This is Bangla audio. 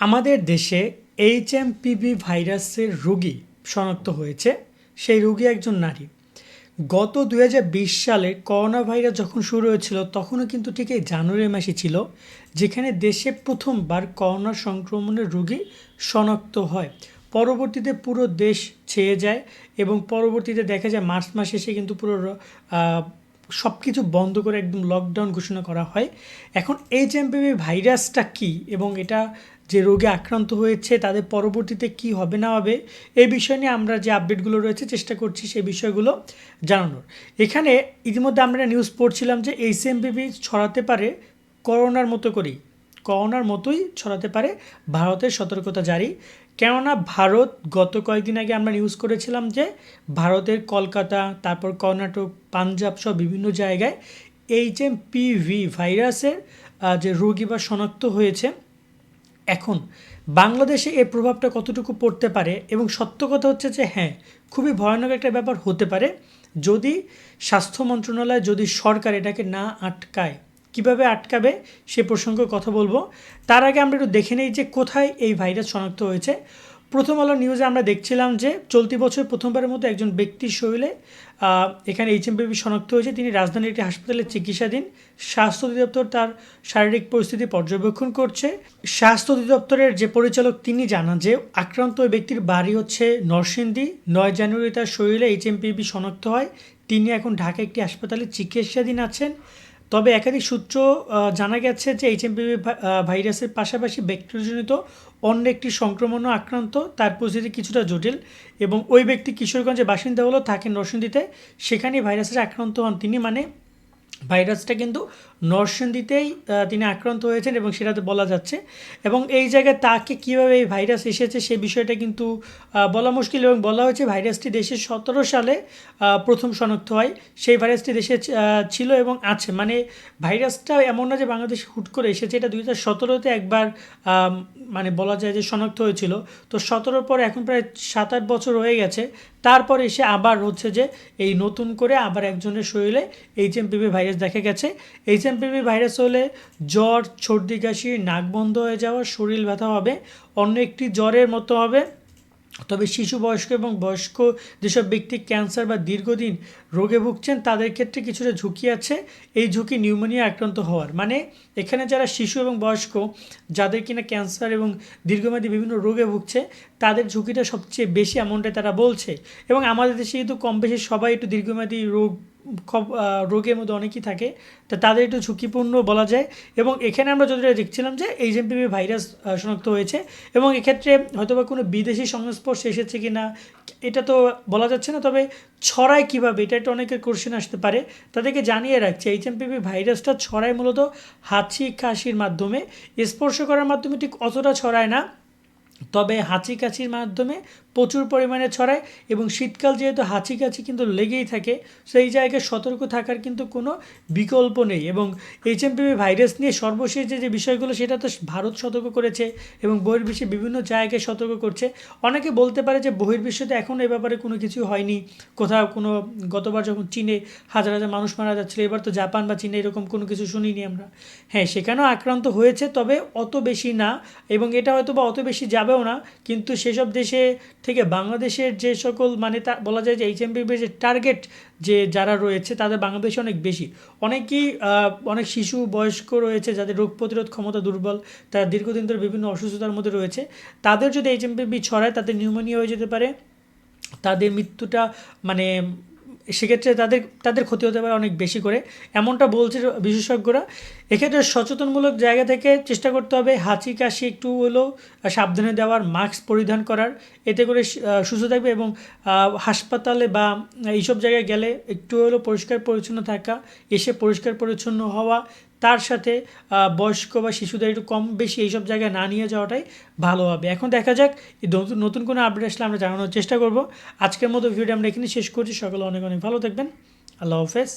আমাদের দেশে এইচ এম পিভি ভাইরাসের রোগী শনাক্ত হয়েছে, সেই রোগী একজন নারী। গত দু হাজার বিশ সালে করোনা ভাইরাস যখন শুরু হয়েছিল, তখনও কিন্তু ঠিক এই জানুয়ারি মাসে ছিল, যেখানে দেশে প্রথমবার করোনা সংক্রমণের রোগী শনাক্ত হয়। পরবর্তীতে পুরো দেশ ছেয়ে যায় এবং পরবর্তীতে দেখা যায় মার্চ মাসে এসে কিন্তু পুরো সব কিছু বন্ধ করে একদম লকডাউন ঘোষণা করা হয়। এখন এইচ এমপিভি ভাইরাসটা কী এবং এটা যে রোগে আক্রান্ত হয়েছে, তাদের পরবর্তীতে কি হবে না হবে, এই বিষয় নিয়ে আমরা যে আপডেটগুলো রয়েছে চেষ্টা করছি সেই বিষয়গুলো জানানোর। এখানে ইতিমধ্যে আমরা নিউজ পড়ছিলাম যে এইচ এমপিভি ছড়াতে পারে করোনার মতো করেই, করোনার মতোই ছড়াতে পারে, ভারতের সতর্কতা জারি। কেননা ভারত গত কয়েকদিন আগে আমরা নিউজ করেছিলাম যে ভারতের কলকাতা, তারপর কর্ণাটক, পাঞ্জাব সব বিভিন্ন জায়গায় এইচ এম পিভি ভাইরাসের যে রোগী বা শনাক্ত হয়েছে। এখন বাংলাদেশে এর প্রভাবটা কতটুকু পড়তে পারে এবং সত্য কথা হচ্ছে যে হ্যাঁ খুবই ভয়ানক একটা ব্যাপার হতে পারে। যদি স্বাস্থ্য মন্ত্রণালয়, যদি সরকার এটাকে না আটকায় কীভাবে আটকাবে সে প্রসঙ্গে কথা বলব। তার আগে আমরা একটু দেখে নিই যে কোথায় এই ভাইরাস শনাক্ত হয়েছে। প্রথম আলো নিউজে আমরা দেখছিলাম যে চলতি বছর প্রথমবারের মতো একজন ব্যক্তির শরীরে এখানে এইচএমপিভি শনাক্ত হয়েছে। তিনি রাজধানীর একটি হাসপাতালে চিকিৎসাধীন। স্বাস্থ্য অধিদপ্তর তার শারীরিক পরিস্থিতি পর্যবেক্ষণ করছে। স্বাস্থ্য অধিদপ্তরের যে পরিচালক, তিনি জানান যে আক্রান্ত ওই ব্যক্তির বাড়ি হচ্ছে নরসিংদী। নয় জানুয়ারি তার শরীরে এইচএমপিভি শনাক্ত হয়। তিনি এখন ঢাকা একটি হাসপাতালে চিকিৎসাধীন আছেন। তবে একাধিক সূত্র জানা গেছে যে এইচএমপিভি ভাইরাসের পাশাপাশি ব্যাকটেরিয়াজনিত অন্য একটি সংক্রমণও আক্রান্ত। তার পরিস্থিতি কিছুটা জটিল এবং ওই ব্যক্তি কিশোরগঞ্জের বাসিন্দা হলো থাকেন নরসিংদীতে। সেখানেই ভাইরাসের আক্রান্ত হন তিনি মানে ভাইরাসটা কিন্তু নরসিংদীতেই তিনি আক্রান্ত হয়েছেন এবং সেটাতে বলা যাচ্ছে। এবং এই জায়গায় তাকে কীভাবে এই ভাইরাস এসেছে সে বিষয়টা কিন্তু বলা মুশকিল এবং বলা হয়েছে ভাইরাসটি দেশে সতেরো সালে প্রথম শনাক্ত হয়। সেই ভাইরাসটি দেশে ছিল এবং আছে। মানে ভাইরাসটা এমন না যে বাংলাদেশে হুট করে এসেছে, এটা দুই হাজার সতেরোতে একবার মানে বলা যায় যে শনাক্ত হয়েছিল। তো সতেরোর পর এখন প্রায় সাত আট বছর হয়ে গেছে। তারপর এসে আবার হচ্ছে যে এই নতুন করে আবার একজনের শরীরে এইচ এমপিভি ভাইরাস দেখা গেছে। এইচ এমপিভি ভাইরাস হলে জ্বর, সর্দি, কাশি, নাক বন্ধ হয়ে যাওয়া, শরীর ব্যথা হবে, অন্য একটি জ্বরের মতো হবে। তবে শিশু, বয়স্ক এবং বয়স্ক যেসব ব্যক্তি ক্যান্সার বা দীর্ঘদিন রোগে ভুগছেন, তাদের ক্ষেত্রে কিছুটা ঝুঁকি আছে। এই ঝুঁকি নিউমোনিয়া আক্রান্ত হওয়ার। মানে এখানে যারা শিশু এবং বয়স্ক, যাদের কিনা ক্যান্সার এবং দীর্ঘমেয়াদী বিভিন্ন রোগে ভুগছে, তাদের ঝুঁকিটা সবচেয়ে বেশি এমনটাই তারা বলছে। এবং আমাদের দেশে কিন্তু কম বেশি সবাই একটু দীর্ঘমেয়াদী রোগ রোগের মধ্যে অনেকই থাকে, তা তাদের একটু ঝুঁকিপূর্ণ বলা যায়। এবং এখানে আমরা যতটা দেখছিলাম যে এইচএমপিভি ভাইরাস শনাক্ত হয়েছে এবং এক্ষেত্রে হয়তোবা কোনো বিদেশি সংস্পর্শে এসেছে কি না এটা তো বলা যাচ্ছে না, তবে ছড়ায় কীভাবে, এটা একটা অনেকের কোশ্চেন আসতে পারে। তাদেরকে জানিয়ে রাখছে এইচএমপিভি ভাইরাসটা ছড়ায় মূলত হাঁচি, কাশির মাধ্যমে। স্পর্শ করার মাধ্যমে ঠিক অতটা ছড়ায় না। তবে হাঁচি কাছির মাধ্যমে প্রচুর পরিমাণে ছড়ায় এবং শীতকাল যেহেতু হাঁচি কাছি কিন্তু লেগেই থাকে, সেই জায়গায় সতর্ক থাকার কিন্তু কোনো বিকল্প নেই এবং এইচএমপিভি ভাইরাস নিয়ে সর্বশেষ যে যে বিষয়গুলো সেটা তো ভারত সতর্ক করেছে এবং বহির্বিশ্বে বিভিন্ন জায়গায় সতর্ক করছে। অনেকে বলতে পারে যে, বহির্বিশ্বতে এখন এ ব্যাপারে কোনো কিছু হয়নি। কোথাও কোনো, গতবার যখন চীনে হাজার হাজার মানুষ মারা যাচ্ছিল, এবার তো জাপান বা চীনে এরকম কোনো কিছু শুনিনি আমরা। হ্যাঁ সেখানেও আক্রান্ত হয়েছে, তবে অত বেশি না এবং এটা হয়তো বা অত বেশি যাবেও না, কিন্তু সেসব দেশে থেকে বাংলাদেশের যে সকল মানে তা বলা যায় যে এইচ এম যে টার্গেট যে যারা রয়েছে তাদের বাংলাদেশে অনেক বেশি। অনেকেই অনেক শিশু বয়স্ক রয়েছে যাদের রোগ প্রতিরোধ ক্ষমতা দুর্বল, তারা দীর্ঘদিন ধরে বিভিন্ন অসুস্থতার মধ্যে রয়েছে। তাদের যদি এইচ এম ছড়ায় তাদের নিউমোনিয়া হয়ে যেতে পারে। তাদের মৃত্যুটা মানে সেক্ষেত্রে তাদের তাদের ক্ষতি হতে পারে অনেক বেশি করে। এমনটা বলছে বিশেষজ্ঞরা। এক্ষেত্রে সচেতনমূলক জায়গা থেকে চেষ্টা করতে হবে হাঁচি কাশি একটু হলেও সাবধানে দেওয়ার, মাস্ক পরিধান করার, এতে করে সুস্থ থাকবে এবং হাসপাতালে বা এইসব জায়গায় গেলে একটু হলেও পরিষ্কার পরিচ্ছন্ন থাকা, এসে পরিষ্কার পরিচ্ছন্ন হওয়া তার সাথে বয়স্ক বা শিশুদের একটু কম বেশি এইসব জায়গায় না নিয়ে যাওয়াটাই ভালো হবে। এখন দেখা যাক নতুন নতুন কোনো আপডেট আসলে আমরা জানানোর চেষ্টা করব। আজকের মতো ভিডিও আমরা এখানে শেষ করছি। সকলে অনেক অনেক ভালো থাকবেন। আল্লাহ হাফেজ।